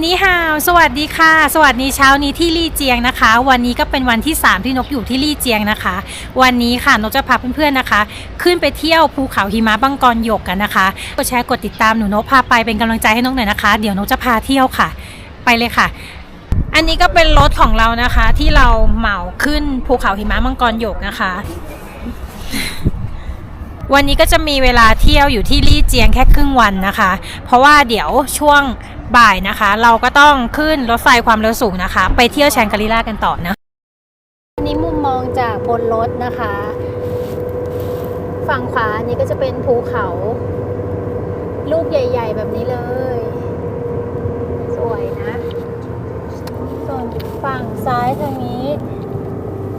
นี่ฮาวสวัสดีค่ะ สวัสดีเช้านี้ที่ลี่เจียงนะคะ วันนี้ก็เป็นวันที่ 3 ที่นกอยู่ที่ลี่เจียงนะคะ วันนี้ค่ะนกจะพาเพื่อนๆนะคะ ขึ้นไปเที่ยวภูเขาหิมะบังกรหยกกันนะคะกดแชร์กดติดตามหนูนกพาไปเป็นกำลังใจให้นกหน่อยนะคะ เดี๋ยวนกจะพาเที่ยวค่ะ ไปเลยค่ะ อันนี้ก็เป็นรถของเรานะคะ ที่เราเหมาขึ้นภูเขาหิมะมังกรหยกนะคะ วันนี้ก็จะมีเวลาเที่ยวอยู่ที่ลี่เจียงแค่ครึ่งวันนะคะ เพราะว่าเดี๋ยวช่วง บ่ายนะคะ เราก็ต้องขึ้นรถไฟความเร็วสูงนะคะ ไปเที่ยวแชงกรีลากันต่อนะอันนี้มุมมองจากบนรถนะคะ ฝั่งขวานี้ก็จะเป็นภูเขา ลูกใหญ่ ๆ แบบนี้เลย สวยนะ ส่วนฝั่งซ้ายทางนี้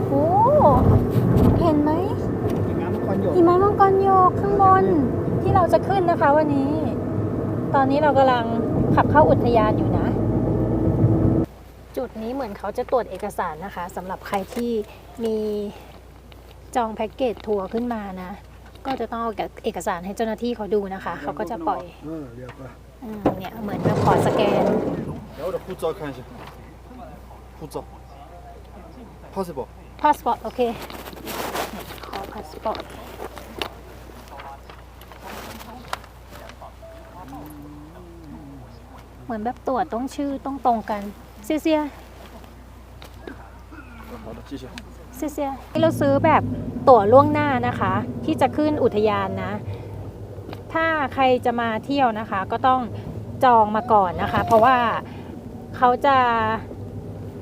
โอ้เห็นไหมหิมะมังกรโยกข้างบนที่เราจะขึ้นนะคะวันนี้ ตอนนี้เรากำลัง ขับเข้าอุทยานอยู่นะ จุดนี้เหมือนเขาจะตรวจเอกสารนะคะสำหรับใครที่มีจองแพ็กเกจทัวร์ขึ้นมานะ ก็จะต้องเอาเอกสารให้เจ้าหน้าที่เขาดูนะคะ เขาก็จะปล่อย 嗯，两个。 อืมเนี่ยเหมือนกับขอสแกน 然后我的护照看一下，护照，passport。 พาสปอร์ตโอเคเนี่ยขอพาสปอร์ต เหมือนแบบตรวจต้องชื่อต้องตรงกันเสียเสียเสียเสียที่เราซื้อแบบตั๋วล่วงหน้านะคะ ที่จะขึ้นอุทยานนะ ถ้าใครจะมาเที่ยวนะคะ ก็ต้องจองมาก่อนนะคะ เพราะว่าเขาจะ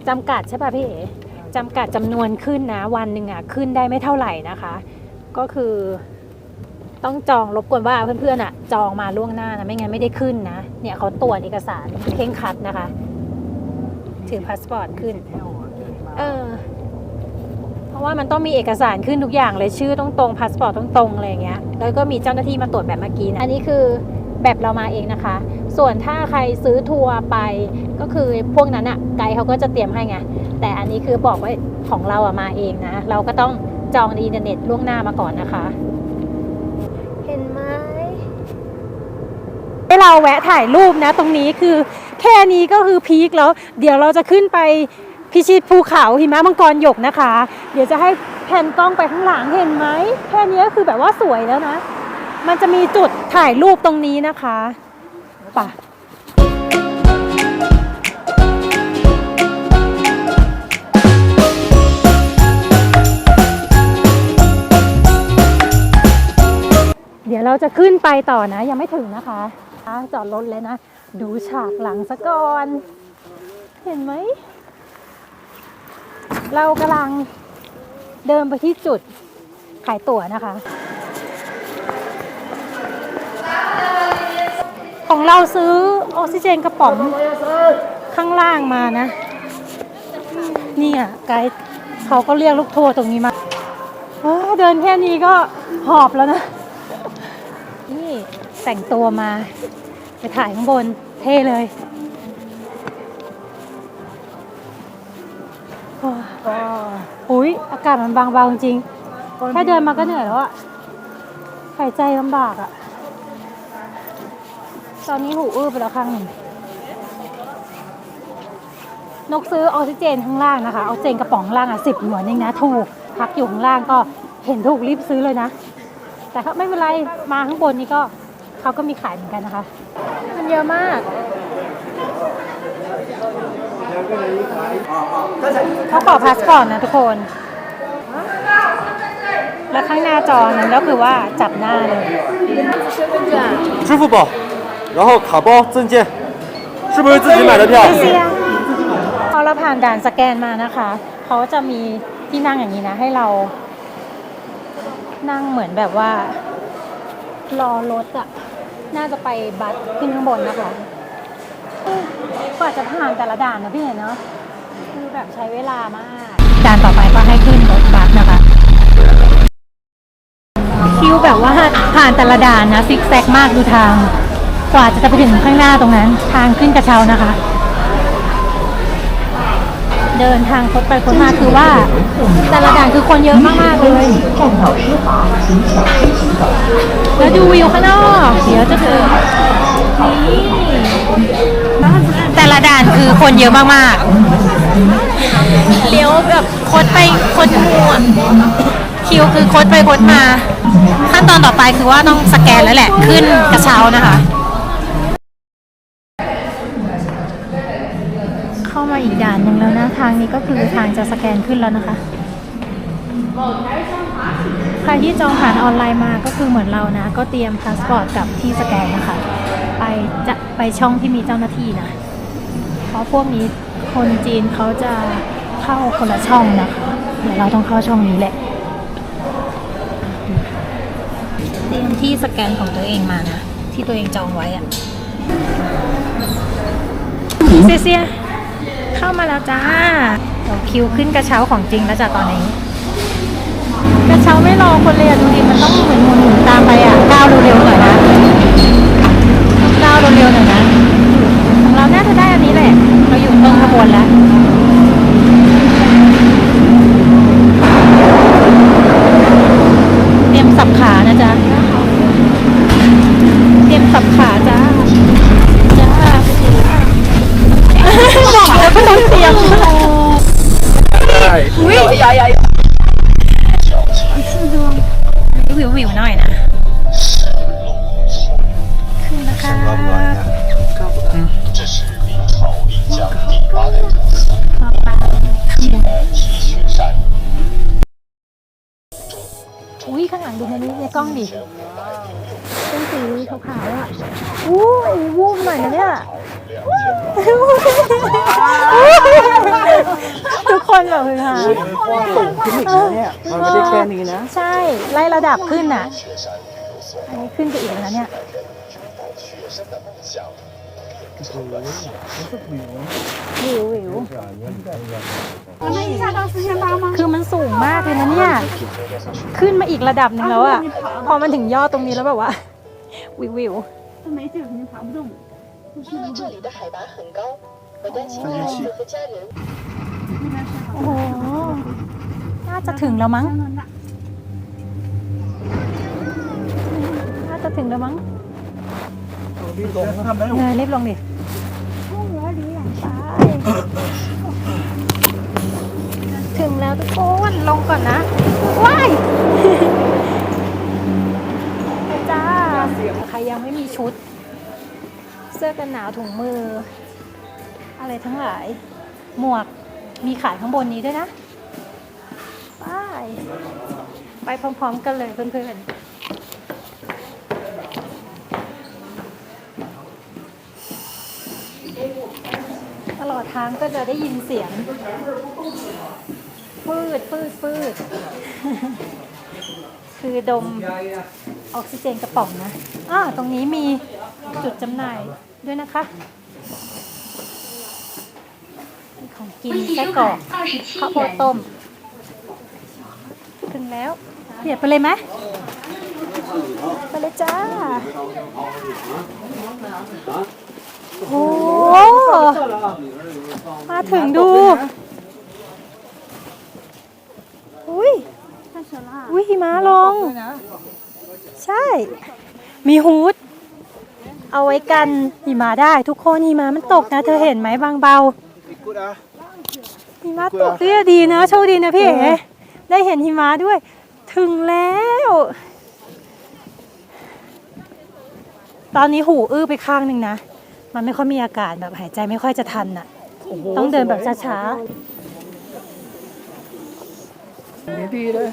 จำกัดใช่ป่ะพี่เอ๋จำกัดจำนวนขึ้นนะ วันหนึ่งอะขึ้นได้ไม่เท่าไหร่นะคะ ก็คือ ต้องจองรบกวนว่าเพื่อนๆอะ จองมาล่วงหน้านะไม่งั้นไม่ได้ขึ้นนะ เนี่ยเขาตรวจเอกสารเค่งคัดนะคะ ถือพาสปอร์ตขึ้น เออ เพราะว่ามันต้องมีเอกสารขึ้นทุกอย่างเลยชื่อต้องตรงพาสปอร์ตต้องตรงอะไรอย่างเงี้ย แล้วก็มีเจ้าหน้าที่มาตรวจแบบเมื่อกี้นะอันนี้คือแบบเรามาเองนะคะ ส่วนถ้าใครซื้อทัวร์ไปก็คือพวกนั้นอะไกด์เขาก็จะเตรียมให้ไง แต่อันนี้คือบอกว่าของเราอะมาเองนะ เราก็ต้องจองในอินเทอร์เน็ตล่วงหน้ามาก่อนนะคะ เห็นไหมให้เราแวะถ่ายรูปนะ ตรงนี้คือแค่นี้ก็คือพีคแล้ว เดี๋ยวเราจะขึ้นไปพิชิตภูเขาหิมะมังกรหยกนะคะ เดี๋ยวจะให้แผ่นกล้องไปข้างหลังเห็นไหมแค่นี้ก็คือแบบว่าสวยแล้วนะ มันจะมีจุดถ่ายรูปตรงนี้นะคะป่ะ ยวเราจะขึ้นไปต่อนะ ยังไม่ถึงนะคะ จอดรถเลยนะ ดูฉากหลังซะก่อน เห็นไหม เรากำลังเดินไปที่จุดขายตั๋วนะคะ ของเราซื้อออกซิเจนกระป๋องข้างล่างมานะ นี่อะไกด์เขาก็เรียกลูกทัวร์ตรงนี้มาเดินแค่นี้ก็หอบแล้วนะ แต่งตัวมา ไปถ่ายข้างบนเท่เลยโอ้ยอุ้ยอากาศมันบางเบาจริงๆแค่เดินมาก็เหนื่อยแล้วอะหายใจลำบากอะตอนนี้หูอื้อไปแล้วข้างหนึ่งนกซื้อออกซิเจนข้างล่างนะคะออกซิเจนกระป๋องข้างล่างอะสิบหยวนเองนะ ถูกพักอยู่ข้างล่างก็เห็นถูกรีบซื้อเลยนะ แต่ก็ไม่เป็นไรมาข้างบนนี้ก็ เขาก็มีขายเหมือนกันนะคะ มันเยอะมาก เขาขอพาสปอร์ตนะทุกคน แล้วข้างหน้าจอนั้นก็คือว่าจับหน้าเลย 支付宝，然后卡包、证件，是不是自己买的票？ เซียพอเราผ่านด่านสแกนมานะคะ เขาจะมีที่นั่งอย่างนี้นะ ให้เรา นั่งเหมือนแบบว่า รอรถอะ น่าจะไปบัสขึ้นข้างบนนะคะกว่าจะผ่านแต่ละด่านนะพี่เนาะคือแบบใช้เวลามาก ด่านต่อไปก็ให้ขึ้นรถบัสนะคะ คิวแบบว่าผ่านแต่ละด่านนะซิกแซกมากดูทาง กว่าจะไปถึงข้างหน้าตรงนั้น ทางขึ้นกระเช้านะคะ เดินทางคดไปคดมาคือว่า แต่ละด่านคือคนเยอะมากๆเลยแล้วดูวิวข้างนอกเดี๋ยวจะถึงนี่แต่ละด่านคือคนเยอะมากๆเลี้ยวแบบคดไปคดงูอะคิวคือคดไปคดมา ขั้นตอนต่อไปคือว่าต้องสแกนแล้วแหละ ขึ้นกระเช้านะคะเข้ามาอีกด่านหนึ่งแล้วนะางนี้ก็คือทางจะสแกนขึ้นแล้วนะคะ ใครที่จองผ่านออนไลน์มาก็คือเหมือนเรานะ ก็เตรียมพาสปอร์ตกับที่สแกนนะคะ ไปจะไปช่องที่มีเจ้าหน้าที่นะ เพราะพวกนี้คนจีนเขาจะเข้าคนละช่องนะคะ เดี๋ยวเราต้องเข้าช่องนี้แหละเตรียมที่สแกนของตัวเองมานะ ที่ตัวเองจองไว้อะเซีย เข้ามาแล้วจ้าเดี๋ยวคิวขึ้นกระเช้าของจริงแล้วจ้ะตอนนี้ กระเช้าไม่รอคนเลยอะดูดิมันต้องเหมือนหมุนๆตามไปอะก้าวเร็วๆหน่อยนะก้าวเร็วๆหน่อยนะของเราน่าจะได้อันนี้แหละ เราอยู่ตรงขบวนแล้วเตรียมสับขานะจ๊ะเตรียมสับขาจ้าจ้า บอกแล้วก็ต้องเตรียมอุ้ยวิวับขึ้นอะ อันนี้ขึ้นไปอีกแล้วเนี่ยวิววิวคือมันสูงมากเลยนะเนี่ย ขึ้นมาอีกระดับหนึ่งแล้วอะ พอมันถึงยอดตรงนี้แล้วแบบว่า วิววิวโอ้โห น่าจะถึงแล้วมั้ง ถึงแล้วมั้งเนยรีบลงดิไปถึงแล้วทุกคนลงก่อนนะ ว้ายไปจ้าใครยังไม่มีชุด เสื้อกันหนาวถุงมือ อะไรทั้งหลาย หมวกมีขายข้างบนนี้ด้วยนะ ไป ไปพร้อมๆกันเลยเพื่อนๆ ตลอดทางก็จะได้ยินเสียงฟืดฟืดฟืด คือดมออกซิเจนกระป๋องนะอ่าตรงนี้มีจุดจำหน่ายด้วยนะคะ ของกินไส้กรอกข้าวโพดต้ม ถึงแล้วเดี๋ยวไปเลยไหมไปเลยจ้า โอ้มาถึงดูอุ้ยอุ้ยหิมะลง ใช่ มีฮูด เอาไว้กันหิมะได้ทุกคนหิมะมันตกนะ เธอเห็นไหมบางเบาหิมะตกเนี่ยดีนะโชคดีนะพี่เอ๋ได้เห็นหิมะด้วย ถึงแล้ว ตอนนี้หูอื้อไปข้างหนึ่งนะ มันไม่ค่อยมีอากาศแบบหายใจไม่ค่อยจะทันน่ะ ต้องเดินแบบช้าดีเลย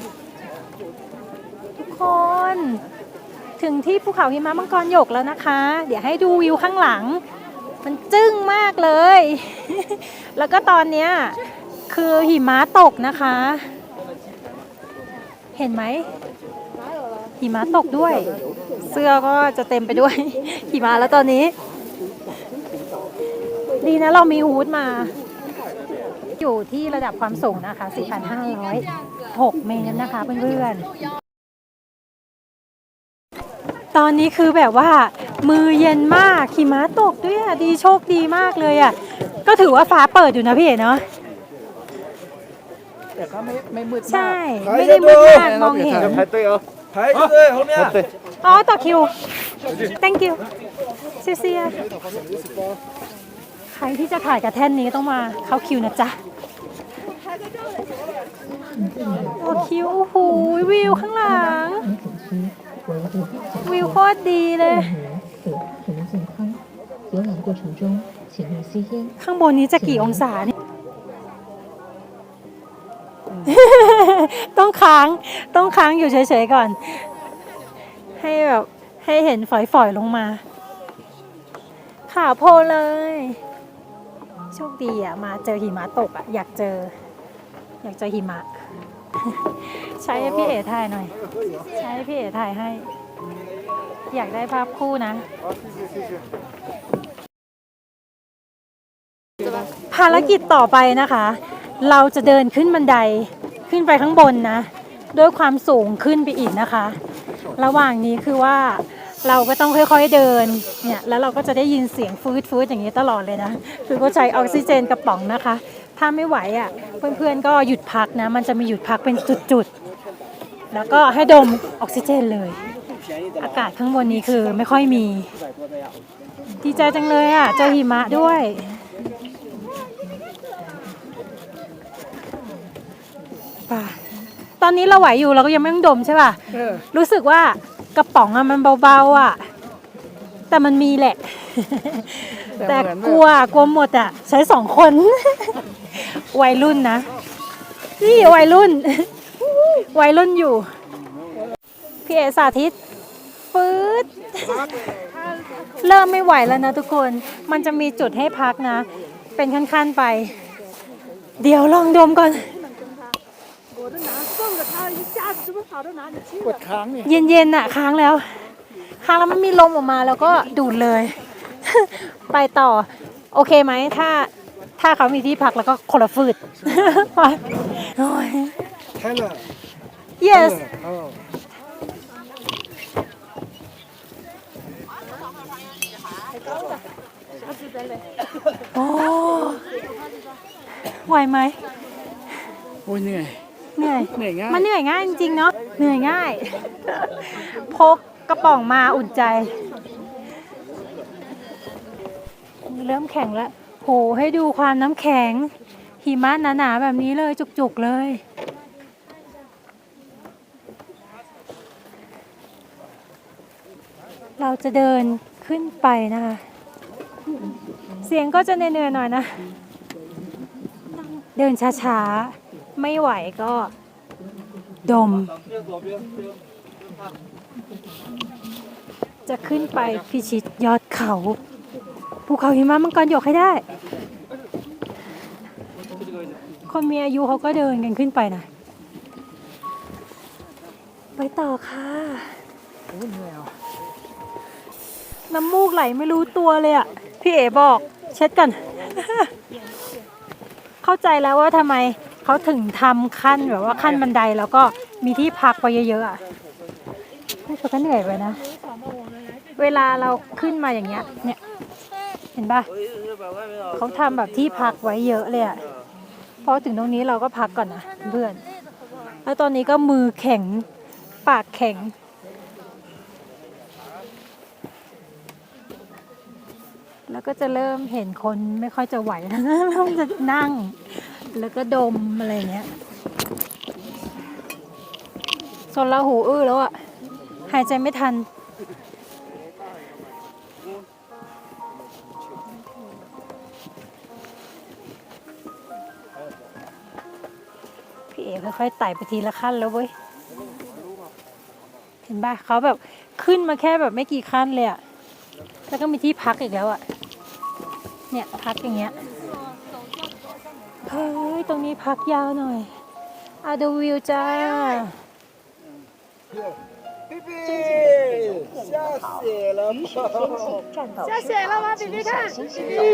ๆทุกคน ถึงที่ภูเขาหิมะมังกรหยกแล้วนะคะ เดี๋ยวให้ดูวิวข้างหลัง มันจึ้งมากเลย แล้วก็ตอนเนี้ยคือหิมะตกนะคะ เห็นไหมหิมะตกด้วย เสื้อก็จะเต็มไปด้วยหิมะแล้วตอนนี้ ดีนะเรามีฮูดมา อยู่ที่ระดับความสูงนะคะ 4,506 เมตรนะคะเพื่อนๆ ตอนนี้คือแบบว่า มือเย็นมากขี่ม้าตกด้วยดีโชคดีมากเลยอะ ก็ถือว่าฟ้าเปิดอยู่นะพี่เนาะแต่ก็ไม่ไม่มืดใช่ ไม่ได้มืดมากมองเห็นใครเต้ยเหรอใครเต้ยเขาเนี่ยอ๋อต่อคิว thank you เซีย ใครที่จะถ่ายกับแท่นนี้ต้องมาเข้าคิวนะจ๊ะโอ้คิวโอ้โหวิวข้างหลัง วิวโคตรดีเลยข้างบนนี้จะกี่องศาเนี่ยต้องค้างต้องค้างอยู่เฉยๆก่อน ให้แบบให้เห็นฝอยๆลงมา ขาโพเลย โชคดีอะมาเจอหิมะตกอะอยากเจอ อยากเจอหิมะ ใช้ให้พี่เอ๋ถ่ายหน่อย ใช้ให้พี่เอ๋ถ่ายให้ อยากได้ภาพคู่นะ ภารกิจต่อไปนะคะ เราจะเดินขึ้นบันไดขึ้นไปข้างบนนะ ด้วยความสูงขึ้นไปอีกนะคะ ระหว่างนี้คือว่า เราก็ต้องค่อยๆเดินเนี่ยแล้วเราก็จะได้ยินเสียงฟืดฟืดอย่างนี้ตลอดเลยนะคือก็ใช้ออกซิเจนกระป๋องนะคะ ถ้าไม่ไหวอะเพื่อนๆก็หยุดพักนะ มันจะมีหยุดพักเป็นจุดๆ แล้วก็ให้ดมออกซิเจนเลย อากาศข้างบนนี้คือไม่ค่อยมี ดีใจจังเลยอะเจอหิมะด้วยป่ะตอนนี้เราไหวอยู่เราก็ยังไม่ต้องดมใช่ป่ะรู้สึกว่า กระป๋องอะมันเบาๆอะแต่มันมีแหละ แต่กลัวกลัวหมดอะใช้สองคน วัยรุ่นนะ นี่วัยรุ่น วัยรุ่นอยู่ พี่เอสาธิตฟืดเริ่มไม่ไหวแล้วนะทุกคน มันจะมีจุดให้พักนะ เป็นขั้นๆไป เดี๋ยวลองดมก่อน เย็นๆน่ะค้างแล้ว ค้างแล้วมันมีลมออกมาแล้วก็ดูดเลย ไปต่อ โอเคไหมถ้าถ้าเขามีที่พักแล้วก็คนละฟืดไปโอ้ย yes โอ้ไหวไหมโอ้ยเหนื่อย เหนื่อยเหนื่อยง่าย มันเหนื่อยง่ายจริงๆเนาะเหนื่อยง่าย พกกระป๋องมาอุ่นใจ เริ่มแข็งแล้วโหให้ดูความน้ำแข็ง หิมะหนาๆแบบนี้เลยจุกๆเลย เราจะเดินขึ้นไปนะคะ เสียงก็จะเหนื่อยๆหน่อยนะ เดินช้าๆ ไม่ไหวก็ ดม จะขึ้นไปพิชิตยอดเขาภูเขาหิมะมังกรหยกให้ได้ คนมีอายุเขาก็เดินกันขึ้นไปนะ ไปต่อค่ะน้ำมูกไหลไม่รู้ตัวเลยอะ พี่เอ๋บอก เช็ดกันเข้าใจแล้วว่าทำไม เขาถึงทำขั้นแบบว่าขั้นบันไดแล้วก็มีที่พักไว้เยอะๆอะนี่เขาก็เหนื่อยไปนะ เวลาเราขึ้นมาอย่างเงี้ย เนี่ย เห็นปะเขาทำแบบที่พักไว้เยอะเลยอะพอถึงตรงนี้เราก็พักก่อนนะเพื่อน แล้วตอนนี้ก็มือแข็งปากแข็งแล้วก็จะเริ่มเห็นคนไม่ค่อยจะไหวแล้วเริ่มจะนั่ง แล้วก็ดมอะไรเงี้ยโซนละหูอื้อแล้วอะหายใจไม่ทัน พี่เอ๋ค่อยๆไต่ไปทีละขั้นแล้วเว้ย เห็นป่ะเขาแบบขึ้นมาแค่แบบไม่กี่ขั้นเลยอะแล้วก็มีที่พักอีกแล้วอะเนี่ยพักอย่างเงี้ย เฮ้ย ตรงนี้พักยาวหน่อยอาดูวิวจ้า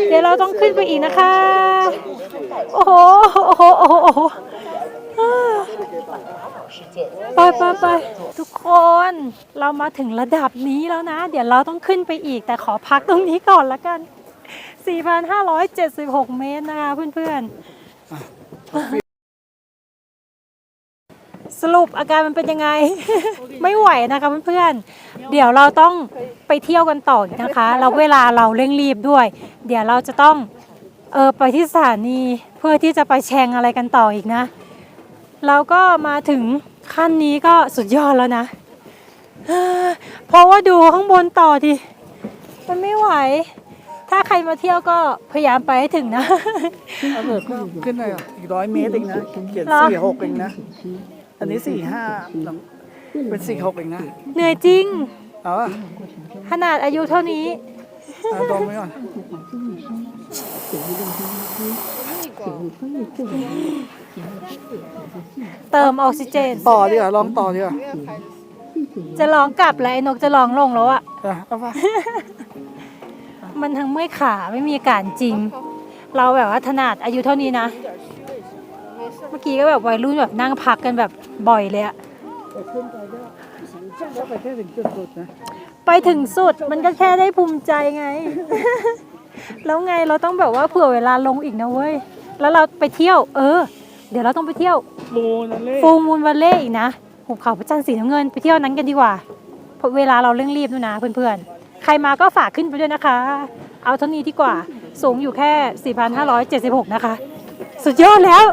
เดี๋ยวเราต้องขึ้นไปอีกนะคะ โอ้โห โอ้โห โอ้โหโอ้โหไปไปไปทุกคนเรามาถึงระดับนี้แล้วนะ เดี๋ยวเราต้องขึ้นไปอีก แต่ขอพักตรงนี้ก่อนละกัน 4,576 เมตรนะคะเพื่อนๆ สรุปอาการมันเป็นยังไง ไม่ไหวนะคะเพื่อนๆเดี๋ยวเราต้องไปเที่ยวกันต่ออีกนะคะแล้วเวลาเราเร่งรีบด้วย เดี๋ยวเราจะต้องเออไปที่สถานีเพื่อที่จะไปแชงอะไรกันต่ออีกนะ เราก็มาถึงขั้นนี้ก็สุดยอดแล้วนะเอ้อเพราะว่าดูข้างบนต่อดิ มันไม่ไหว ถ้าใครมาเที่ยวก็พยายามไปให้ถึงนะถ้าเกิดขึ้นไปอะอีกร้อยเมตรเองนะเขียนเหรอ สี่หกเองนะ อันนี้สี่ห้าเป็นสี่หกเองนะเหนื่อยจริง เอาอะขนาดอายุเท่านี้ เอาดมไว้ก่อนเติมออกซิเจน ต่อดีกว่าลองต่อดีกว่าจะลองกลับแล้วไอ้นกจะลองลงแล้วอะ อะเอาป่ะ มันทั้งเมื่อยขาไม่มีอาการจริง เราแบบว่าถนัดอายุเท่านี้นะ เมื่อกี้ก็แบบวัยรุ่นแบบนั่งพักกันแบบบ่อยเลยอะก็ไปแค่ถึงจุดสุดนะไปถึงสุดมันก็แค่ได้ภูมิใจไง แล้วไงเราต้องแบบว่าเผื่อเวลาลงอีกนะเว้ย แล้วเราไปเที่ยว เออ เดี๋ยวเราต้องไปเที่ยวโมนั่นเลยฟูมูลวันเล่อีกนะหุบเขาพระจันทร์สีน้ำเงินไปเที่ยวนั้นกันดีกว่าเพราะเวลาเราเร่งรีบด้วยนะเพื่อนๆ ใครมาก็ฝากขึ้นไปด้วยนะคะ เอาเท่านี้ดีกว่า สูงอยู่แค่ 4,576 นะคะ สุดยอดแล้ว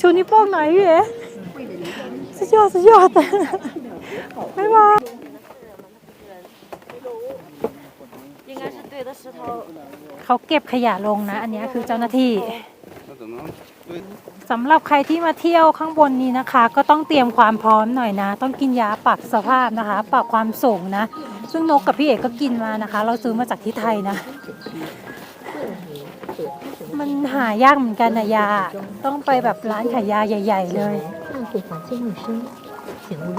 ชูนิ้วโป้งหน่อยพี่เอ๋สุดยอดสุดยอดบ๊ายบายเขาเก็บขยะลงนะ อันเนี้ยคือเจ้าหน้าที่ สำหรับใครที่มาเที่ยวข้างบนนี้นะคะ ก็ต้องเตรียมความพร้อมหน่อยนะ ต้องกินยาปรับสภาพนะคะ ปรับความสูงนะ ซึ่งนกกับพี่เอกก็กินมานะคะ เราซื้อมาจากที่ไทยนะ มันหายากเหมือนกันนะยา ต้องไปแบบร้านขายยาใหญ่ ๆ เลย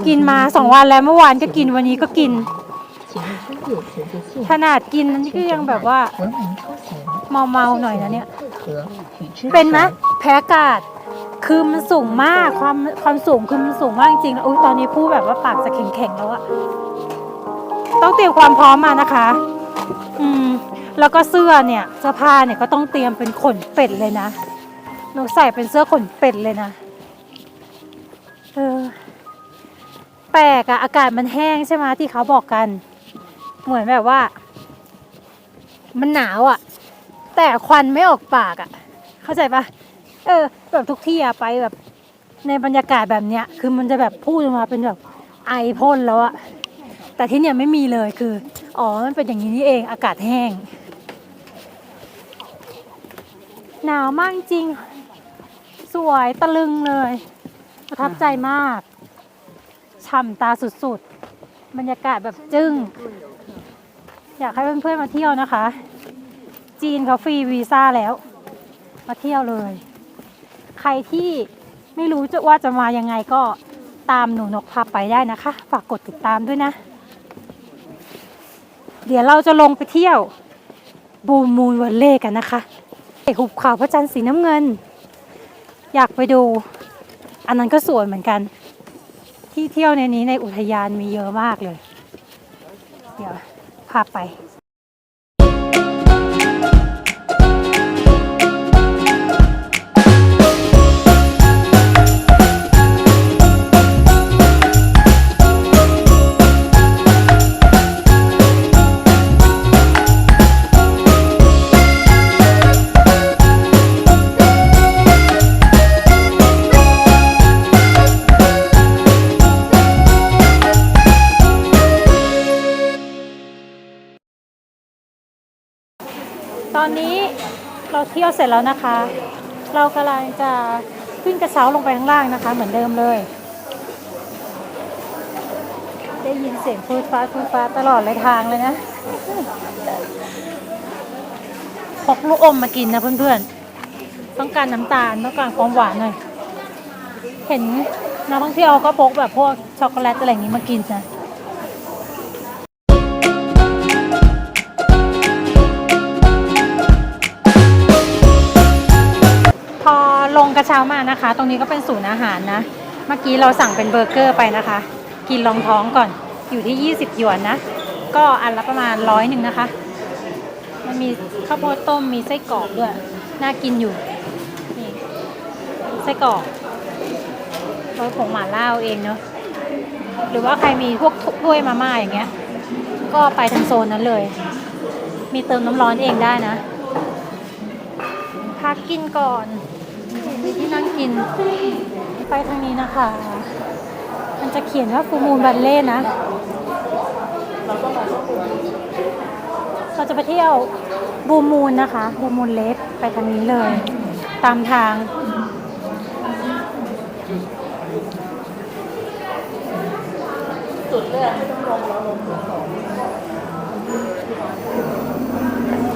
กินมาสองวันแล้วเมื่อวานก็กินวันนี้ก็กิน ขนาดกินนี่ก็ยังแบบว่า เมาๆหน่อยนะเนี่ย เป็นไหม。แพ้อากาศคือมันสูงมากความความสูงคือมันสูงมากจริงๆอุ้ยตอนนี้พูดแบบว่าปากจะแข็งๆแล้วอะต้องเตรียมความพร้อมมานะคะ อืม แล้วก็เสื้อเนี่ยเสื้อผ้าเนี่ยก็ต้องเตรียมเป็นขนเป็ดเลยนะหนูใส่เป็นเสื้อขนเป็ดเลยนะเออแปลกอะอากาศมันแห้งใช่ไหมที่เขาบอกกัน เหมือนแบบว่า มันหนาวอะ แต่ควันไม่ออกปากอะเข้าใจปะเออ แบบทุกที่อะไปแบบในบรรยากาศแบบเนี้ย คือมันจะแบบพูดออกมาเป็นแบบไอพ่นแล้วอะแต่ที่เนี่ยไม่มีเลยคือ อ๋อ มันเป็นอย่างนี้นี่เอง อากาศแห้ง หนาวมากจริง สวยตะลึงเลย ประทับใจมาก ฉ่ำตาสุดๆ บรรยากาศแบบจึ้ง อยากให้เพื่อนๆมาเที่ยวนะคะ จีนเขาฟรีวีซ่าแล้ว มาเที่ยวเลย ใครที่ไม่รู้จะว่าจะมายังไงก็ตามหนูนกพาไปได้นะคะ ฝากกดติดตามด้วยนะ เดี๋ยวเราจะลงไปเที่ยวบูมูลวันเล่กันนะคะไอหุบเขาพระจันทร์สีน้ำเงิน อยากไปดู อันนั้นก็สวยเหมือนกัน ที่เที่ยวในนี้ในอุทยานมีเยอะมากเลย เดี๋ยวพาไป อนนี้เราเที่ยวเสร็จแล้วนะคะ เรากำลังจะขึ้นกระเช้าลงไปข้างล่างนะคะ เหมือนเดิมเลย ได้ยินเสียงฟืดฟ้าฟืดฟ้าตลอดเลยทางเลยนะพกลูกอมมากินนะเพื่อนๆ ต้องการน้ำตาลต้องการความหวานหน่อย เห็นนักท่องเที่ยวก็พกแบบพวกช็อกโกแลตอะไรอย่างนี้มากินนะ กระเช้ามานะคะ ตรงนี้ก็เป็นศูนย์อาหารนะ เมื่อกี้เราสั่งเป็นเบอร์เกอร์ไปนะคะ กินรองท้องก่อน อยู่ที่ 20 หยวนนะ ก็อันละประมาณร้อยหนึ่งนะคะ มันมีข้าวโพดต้ม มีไส้กรอกด้วย น่ากินอยู่ นี่ไส้กรอกเราผงหม่าล่าเอาเองเนาะ หรือว่าใครมีพวกถ้วยมาม่าอย่างเงี้ย ก็ไปทางโซนนั้นเลย มีเติมน้ำร้อนเองได้นะพักกินก่อน มีที่นั่งกิน ไปทางนี้นะคะ มันจะเขียนว่าฟูมูลบัลเล่นะ เราจะไปเที่ยวบูมูลนะคะ บูมูลเลสไปทางนี้เลย ตามทาง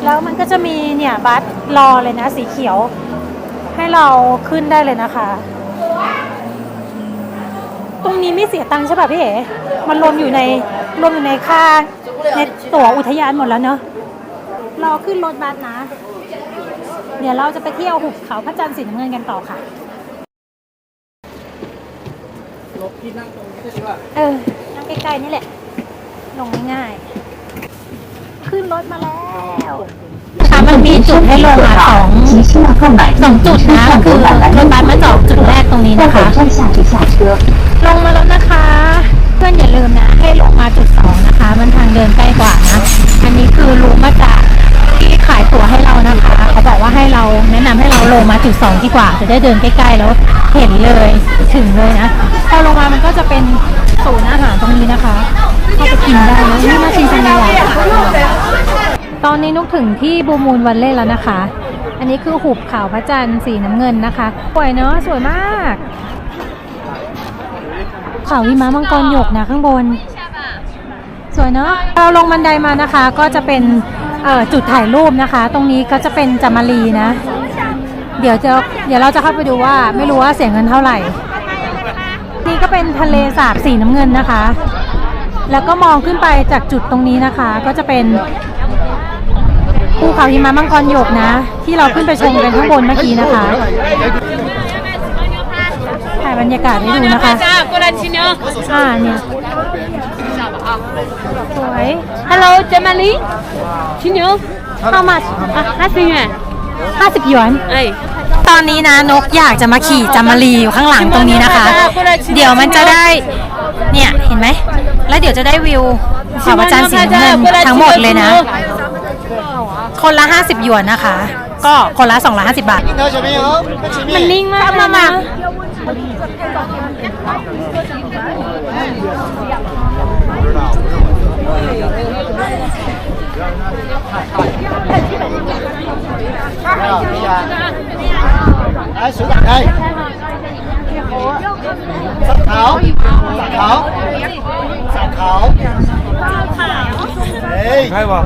แล้วมันก็จะมีเนี่ยบัสรอเลยนะสีเขียว ให้เราขึ้นได้เลยนะคะ ตรงนี้ไม่เสียตังค์ใช่ป่ะพี่เอ๋มันรวมอยู่ในรวมอยู่ในค่าในตั๋วอุทยานหมดแล้วเนอะรอขึ้นรถบัสนะ เดี๋ยวเราจะไปเที่ยวหุบเขาพระจันทร์สีน้ำเงินกันต่อค่ะเออ นั่งใกล้ๆนี่แหละ ลงง่ายๆขึ้นรถมาแล้ว คะมันมีจุดให้ลงอะสองสองจุดนะคือรถบัสมาจอดจุดแรกตรงนี้นะคะลงมาแล้วนะคะ เพื่อนอย่าลืมนะให้ลงมาจุดสองนะคะ มันทางเดินใกล้กว่านะอันนี้คือรู้มาจากที่ขายตั๋วให้เรานะคะ เขาบอกว่าให้เราแนะนำให้เราลงมาจุดสองดีกว่า จะได้เดินใกล้ๆแล้วเห็นเลยถึงเลยนะพอลงมามันก็จะเป็นศูนย์อาหารตรงนี้นะคะเข้าไปกินได้แล้วนี่มาชิมซังเลีย ตอนนี้นุกถึงที่บูมูลวันเล่แล้วนะคะ อันนี้คือหุบเขาพระจันทร์สีน้ำเงินนะคะ สวยเนาะสวยมาก เขาหิมะมังกรหยกนะข้างบน สวยเนาะเราลงบันไดมานะคะ ก็จะเป็นจุดถ่ายรูปนะคะ ตรงนี้ก็จะเป็นจามารีนะ เดี๋ยวจะเดี๋ยวเราจะเข้าไปดูว่าไม่รู้ว่าเสียเงินเท่าไหร่ นี่ก็เป็นทะเลสาบสีน้ำเงินนะคะ แล้วก็มองขึ้นไปจากจุดตรงนี้นะคะ ก็จะเป็น ภูเขาหิมะมังกรหยกนะ ที่เราขึ้นไปชมกันข้างบนเมื่อกี้นะคะถ่ายบรรยากาศให้ดูนะคะอ่าเนี่ยสวย Hello เจมารีชิเนอ How much ห้าสิบหยวนห้าสิบหยวนเอตอนนี้นะนกอยากจะมาขี่จามารีอยู่ข้างหลังตรงนี้นะคะ เดี๋ยวมันจะได้ เนี่ยเห็นไหม แล้วเดี๋ยวจะได้วิวขอวจันทร์สีเงินทั้งหมดเลยนะ คนละ 50หยวนนะคะ ก็คนละ 250 บาท มันนิ่งมากเลยนะ 来，水打开。上烤，上烤，上烤。哎，开吧。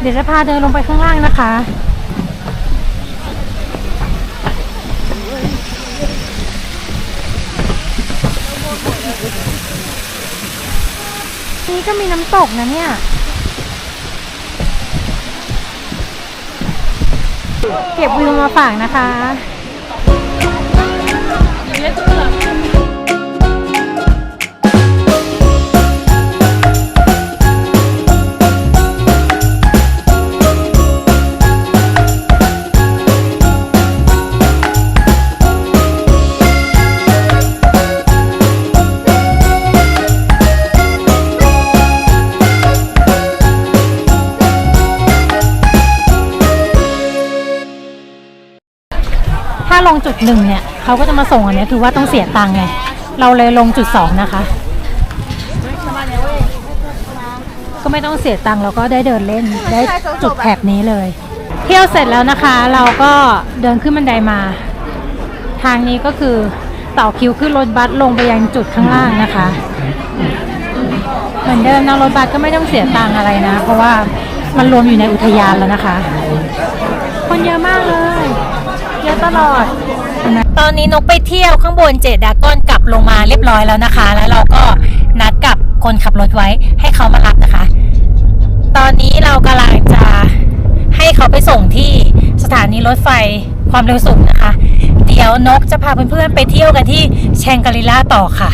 เดี๋ยวจะพาเดินลงไปข้างล่างนะคะ นี่ก็มีน้ำตกนะเนี่ยเก็บวิวมาฝากนะคะ จุดหนึ่งเนี่ยเขาก็จะมาส่งอันนี้คือว่าต้องเสียตังค์ไง เราเลยลงจุดสองนะคะ ก็ไม่ต้องเสียตังค์เราก็ได้เดินเล่นได้จุดแถบนี้เลย เที่ยวเสร็จแล้วนะคะ เราก็เดินขึ้นบันไดมา ทางนี้ก็คือต่อคิวขึ้นรถบัสลงไปยังจุดข้างล่างนะคะ เหมือนเดิมนะรถบัสก็ไม่ต้องเสียตังค์อะไรนะ เพราะว่ามันรวมอยู่ในอุทยานแล้วนะคะ คนเยอะมากเลย เยอะตลอด ตอนนี้นกไปเที่ยวข้างบนเจดาก้อนกลับลงมาเรียบร้อยแล้วนะคะ แล้วเราก็นัดกับคนขับรถไว้ให้เขามารับนะคะ ตอนนี้เรากำลังจะให้เขาไปส่งที่สถานีรถไฟความเร็วสูงนะคะ เดี๋ยวนกจะพาเพื่อนๆไปเที่ยวกันที่แชงกรีล่าต่อค่ะ